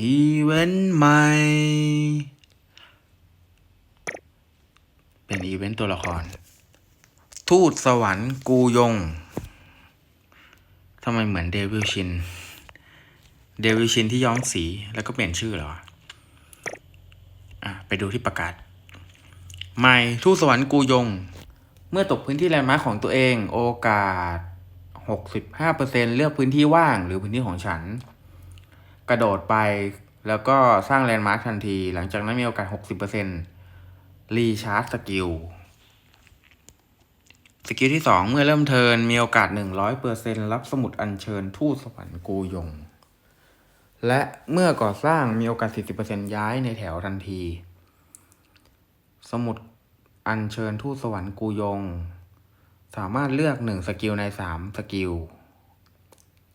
อีเวนต์ใหม่ เป็นอีเวนต์ตัวละคร ทูตสวรรค์กูยงทำไมเหมือนเดวิลชิน เดวิลชินที่ย้อมสีแล้วก็เปลี่ยนชื่อเหรอ อะ ไปดูที่ประกาศ ใหม่ทูตสวรรค์กูยง เมื่อตกพื้นที่แลนด์มาร์คของตัวเอง โอกาส 65%เลือกพื้นที่ว่างหรือพื้นที่ของฉัน กระโดดไป แล้วก็สร้างแลนด์มาร์คทันที หลังจากนั้นมีโอกาส 60%รีชาร์จสกิลสกิลที่ 2 เมื่อเริ่มเทินมีโอกาส 100%รับสมุดอัญเชิญทูตสวรรค์กูยง และเมื่อก่อสร้างมีโอกาส 40%ย้ายในแถวทันที สมุดอัญเชิญทูตสวรรค์กูยง สามารถเลือก 1 สกิลใน 3 สกิล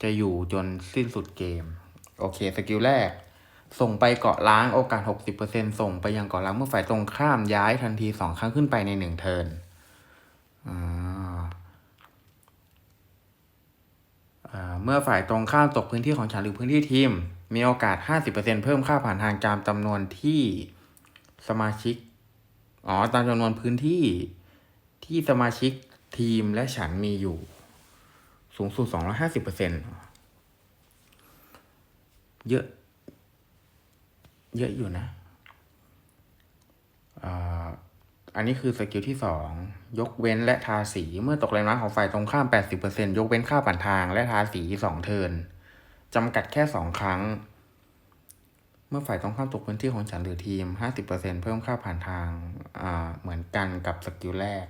จะอยู่จนสิ้นสุดเกม โอเคสกิลแรก ส่งไปเกาะล้างโอกาส 60%ส่งไปยังเกาะล้างเมื่อฝ่ายตรงข้ามย้ายทันที2ครั้งขึ้นไปใน1เทิร์นอ่าเมื่อฝ่ายตรงข้ามตกพื้นที่ของฉันหรือพื้นที่ทีม มีโอกาส 50%เพิ่มค่าผ่านทางจามจำนวนที่สมาชิก อ๋อ ตามจำนวนพื้นที่ที่สมาชิกทีมและฉันมีอยู่ สูงสุด 250%เเยอะ เยอะอยู่นะอ่าอันนี้คือสกิลที่สองยกเว้นและทาสีเมื่อตกแรงม้าของฝ่ายตรงข้าม 80%ยกเว้นค่าผ่านทาง และทาสีสองเทินจำกัดแค่สองครั้ง เมื่อฝ่ายตรงข้ามตกพื้นที่ของฉันหรือทีม 50%เพิ่มค่าผ่านทางอ่าเหมือนกันกับสกิลแรก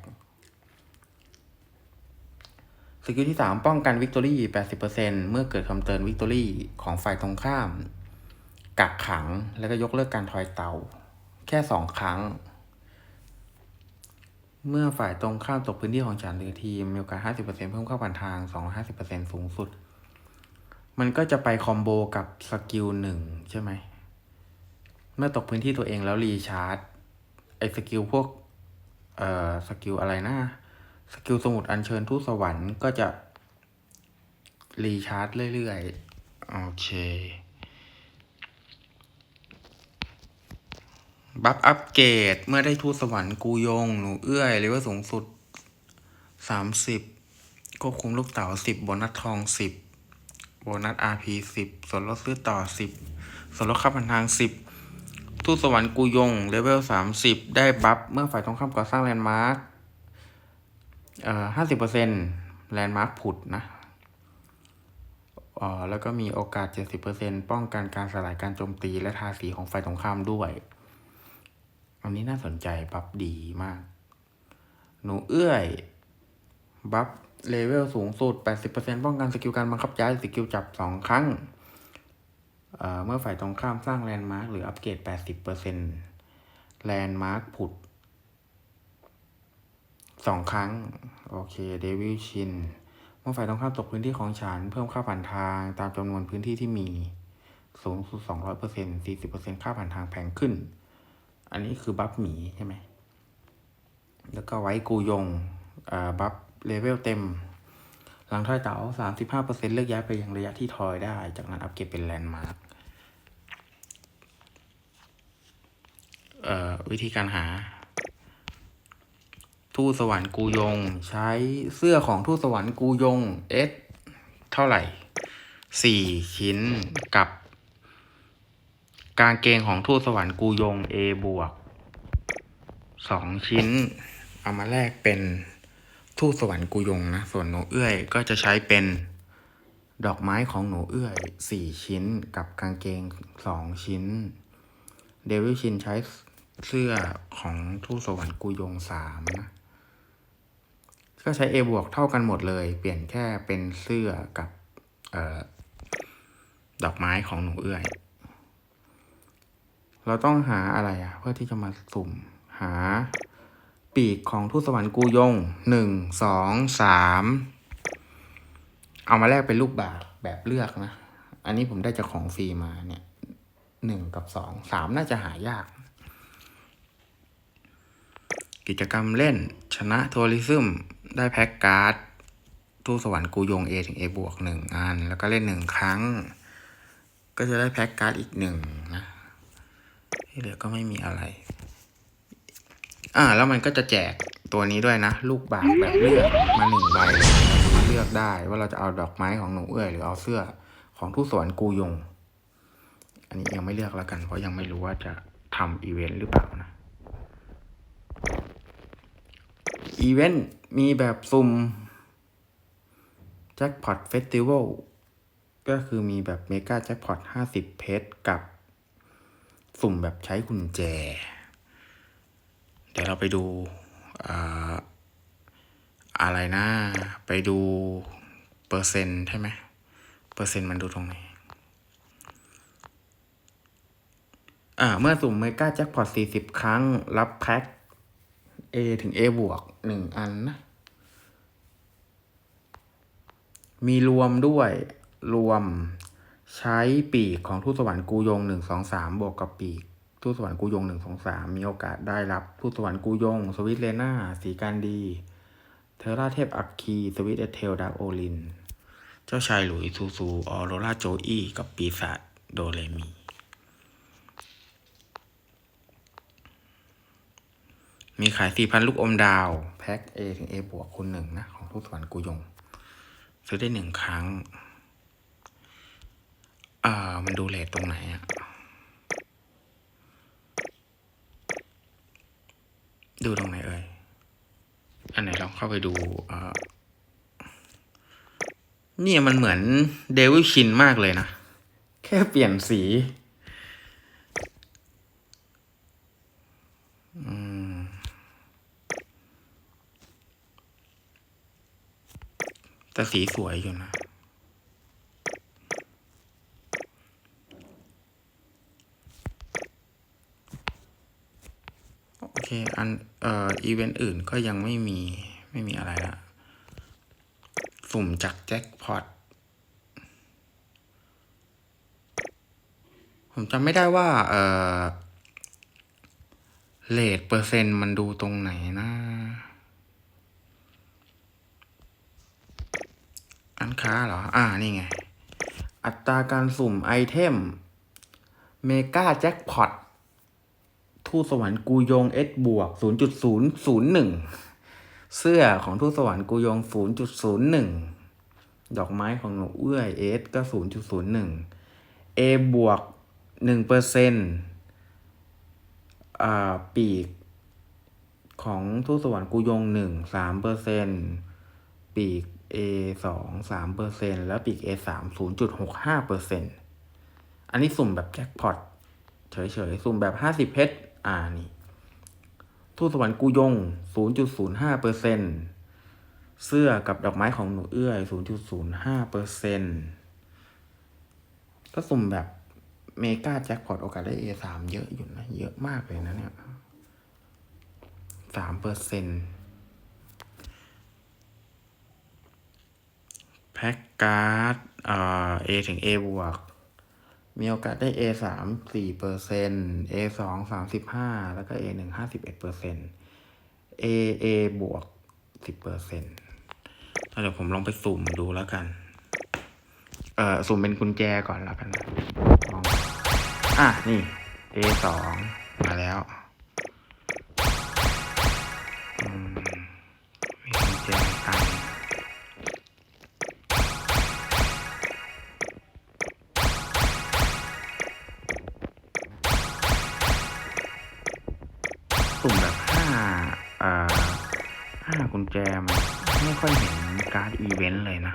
สกิลที่ 3 ป้องกันวิกตอรี่ 80%เมื่อเกิดคำเตือนวิกตอรี่ของฝ่ายตรงข้าม กักขัง แล้วก็ยกเลิกการทอยเตา แค่สองครั้ง เมื่อฝ่ายตรงข้ามตกพื้นที่ของฉันหรือทีม มีโอกาส 50%เพิ่มค่าผ่านทาง 250%สูงสุด มันก็จะไปคอมโบกับสกิลหนึ่งใช่ไหม เมื่อตกพื้นที่ตัวเองแล้วรีชาร์จ ไอ้สกิลพวก เอ่อ สกิลอะไรนะ สกิลสมุดอัญเชิญทูตสวรรค์ก็จะรีชาร์จเรื่อยๆ โอเค บัฟอัปเกรด เมื่อได้ทูตสวรรค์กูยง หนูเอื้อยเลเวลสูงสุดสามสิบควบคุมลูกเต๋าสิบโบนัสทองสิบโบนัสอาร์พีสิบส่วนลดซื้อต่อสิบส่วนลดค่าพันทางสิบทูตสวรรค์กูยงเลเวลสามสิบได้บัฟเมื่อฝ่ายตรงข้ามก่อสร้างแลนด์มาร์ค เอ่อห้าสิบเปอร์เซ็นต์แลนด์มาร์คผุดนะอ๋อแล้วก็มีโอกาสเจ็ดสิบเปอร์เซ็นป้องกันการสลายการโจมตีและทาสีของฝ่ายตรงข้ามด้วย อันนี้น่าสนใจบัฟดีมาก หนูเอื้อยบัฟเลเวลสูงสุด 80%ป้องกันสกิลการบังคับย้ายสกิลจับ 2 ครั้งเอ่อเมื่อฝ่ายตรงข้ามสร้างแลนด์มาร์คหรืออัปเกรด 80%แลนด์มาร์คผุด สองครั้ง โอเคเดวิลชินเมื่อฝ่ายตรงข้ามตกพื้นที่ของฉัน เพิ่มค่าผ่านทางตามจำนวนพื้นที่ที่มี สูงสุด 200% 40%ค่าผ่านทางแพงขึ้น อันนี้คือบัฟหมีใช่ไหม แล้วก็ไว้กูยงอ่าบัฟเลเวลเต็ม หลังทอยเต๋า35%เลือกย้ายไปยังระยะที่ทอยได้ จากนั้นอัปเกรดเป็นแลนด์มาร์คเอ่อวิธีการหา ทูตสวรรค์กูยง ใช้เสื้อของทูตสวรรค์กูยง S เท่าไหร่สี่ชิ้นกับกางเกงของทูตสวรรค์กูยง A บวกสองชิ้น เอามาแลกเป็นทูตสวรรค์กูยงนะ ส่วนหนูเอื้อยก็จะใช้เป็นดอกไม้ของหนูเอื้อยสี่ชิ้น กับกางเกงสองชิ้น เดวิลชินใช้เสื้อของทูตสวรรค์กูยงสามนะ ก็ใช้ A บวกเท่ากันหมดเลย เปลี่ยนแค่เป็นเสื้อกับออดอกไม้ของหนูเอื้อย เราต้องหาอะไรอะเพื่อที่จะมาสุ่มหาปีกของทูตสวรรค์กูยงหนึ่งสองสามเอามาแลกเป็นลูกบาศก์แบบเลือกนะ อันนี้ผมได้จากของฟรีมาเนี่ยหนึ่งกับสองสามน่าจะหายาก กิจกรรมเล่นชนะทัวริซึม ได้แพ็กการ์ดทูตสวรรค์กูยง A ถึง A บวกหนึ่งอัน แล้วก็เล่นหนึ่งครั้ง ก็จะได้แพ็กการ์ดอีกหนึ่งนะ ที่เหลือก็ไม่มีอะไร อ่า แล้วมันก็จะแจกตัวนี้ด้วยนะ ลูกบาศแบบเลือกมาหนึ่งใบเลือกได้ว่าเราจะเอาดอกไม้ของหนูเอื้อยหรือเอาเสื้อของทูตสวรรค์กูยง อันนี้ยังไม่เลือกแล้วกัน เพราะยังไม่รู้ว่าจะทำอีเวนต์หรือเปล่านะ อีเวนต์มีแบบสุ่มแจ็คพอตเฟสติวัลก็คือมีแบบเมกาแจ็คพอตห้าสิบเพชรกับ สุ่มแบบใช้กุญแจ เดี๋ยวเราไปดูอ่าอะไรนะ ไปดูเปอร์เซ็นต์ใช่ไหม เปอร์เซ็นต์มันดูตรงไหนอ่าเมื่อสุ่มเมกาแจ็คพอตสี่สิบครั้ง รับแพ็ค A ถึง A บวกหนึ่งอันนะ มีรวมด้วยรวมใช้ปีกของทูตสวรรค์กูยงหนึ่งสองสามบวกกับปีกทูตสวรรค์กูยงหนึ่งสองสามมีโอกาสได้รับทูตสวรรค์กูยง สวิตเลน่าสีการดี เทอร่าเทพอัคคีสวิตเอเทลดาโอลิน เจ้าชายหลุยซูซูออโรราโจอี้กับปีศาจโดเรมี มีขายสี่พันลูกอมดาว แพ็ค A ถึง A บวกคุณหนึ่งนะ ของทูตสวรรค์กูยง ซื้อได้หนึ่งครั้ง อ่า มันดูเลทตรงไหนอะดูตรงไหนเอ่ย อันไหนลองเข้าไปดูอ่าเนี่ยมันเหมือนเดวิลชินมากเลยนะ แค่เปลี่ยนสี แต่สีสวยอยู่นะโอเค อัน เอ่อ อีเวนต์อื่นก็ยังไม่มี ไม่มีอะไรละ สุ่มจากแจ็คพอต ผมจำไม่ได้ว่า เอ่อเลทเปอร์เซ็นต์มันดูตรงไหนนะ อันค้าเหรอ อ่า นี่ไง อัตราการสุ่มไอเทม เมกาแจ็คพอตทูตสวรรค์กูยง S บวก0.001เสื้อของทูตสวรรค์กูยง0.01ดอกไม้ของหนูเอื้อย S ก็0.01 A บวก1เปอร์เซ็นต์อ่าปีก ของทูตสวรรค์กูยง1 3เปอร์เซ็นต์ปีก A 2 3เปอร์เซ็นต์แล้วปีก A 3 0.65เปอร์เซ็นต์อันนี้สุ่มแบบแจ็คพอตเฉยๆ สุ่มแบบห้าสิบเพชรอ่านี่ทูตสวรรค์กูยง0.05เปอร์เซ็นเสื้อกับดอกไม้ของหนูเอื้อย0.05เปอร์เซ็นถ้าสุ่มแบบเมกาแจ็คพอตโอกาสได้ A3 เยอะอยู่นะ เยอะมากเลยนะเนี่ยสามเปอร์เซ็น แพ็กการ์ดเอ่า A ถึง A บวก มีโอกาสได้ A สามสี่เปอร์เซ็น A สองสามสิบห้าแล้วก็ A หนึ่งห้าสิบเอ็ดเปอร์เซ็น A A บวกสิบเปอร์เซ็นเดี๋ยวผมลองไปสุ่มดูแล้วกัน เอ่อ สุ่มเป็นกุญแจก่อนแล้วกันลองอะ นี่ A สองมาแล้ว แจม ไม่ค่อยเห็นการ์ดอีเวนต์เลยนะ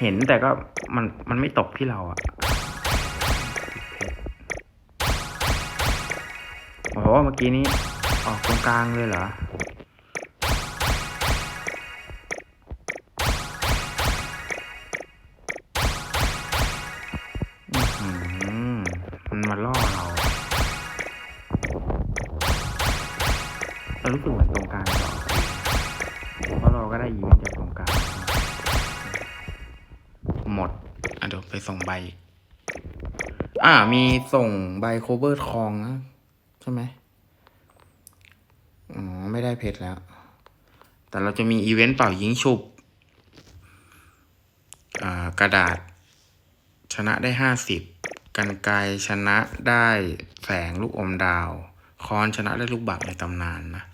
เห็นแต่ก็มันมันไม่ตกที่เราอะโอ้โหเมื่อกี้นี้ออกตรงกลางเลยเหรออื้อหือมันมาล่อเรา เรารู้สึกเหมือนตรงกลางเพราะเราก็ได้อีเวนต์จากตรงกลาง หมดอะเดี๋ยวไปส่งใบ อ่า มีส่งใบโคเวอร์ทองนะใช่ไหมอ๋อ ไม่ได้เพชรแล้ว แต่เราจะมีอีเวนต์เป่ายิงฉุบ อ่า กระดาษ ชนะได้ห้าสิบกันไกชนะได้แสงลูกอมดาว คอนชนะได้ลูกบักในตำนานนะ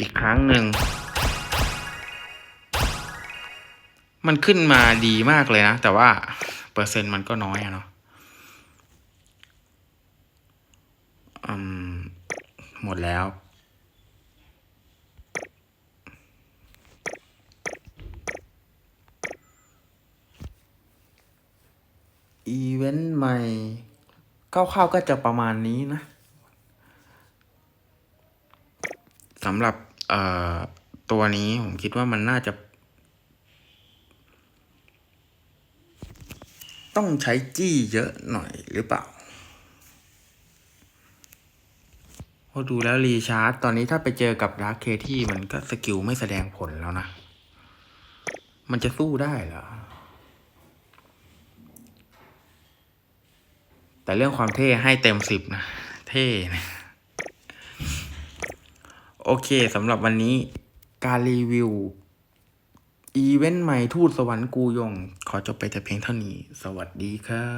อีกครั้งหนึ่ง มันขึ้นมาดีมากเลยนะ แต่ว่าเปอร์เซ็นต์มันก็น้อยอะเนาะอมหมดแล้ว อีเวนต์ใหม่คร่าวๆก็จะประมาณนี้นะ สำหรับตัวนี้ผมคิดว่ามันน่าจะ ต้องใช้จี้เยอะหน่อยหรือเปล่าพราะดูแล้วรีชาร์จ ตอนนี้ถ้าไปเจอกับดาร์คเคที่มันก็สกิลไม่แสดงผลแล้วนะ มันจะสู้ได้เหรอ แต่เรื่องความเท่ให้เต็มสิบนะ เท่นะ โอเคสำหรับวันนี้การรีวิว อีเวนต์ใหม่ทูตสวรรค์กูยง ขอจบไปแต่เพียงเท่านี้ สวัสดีครับ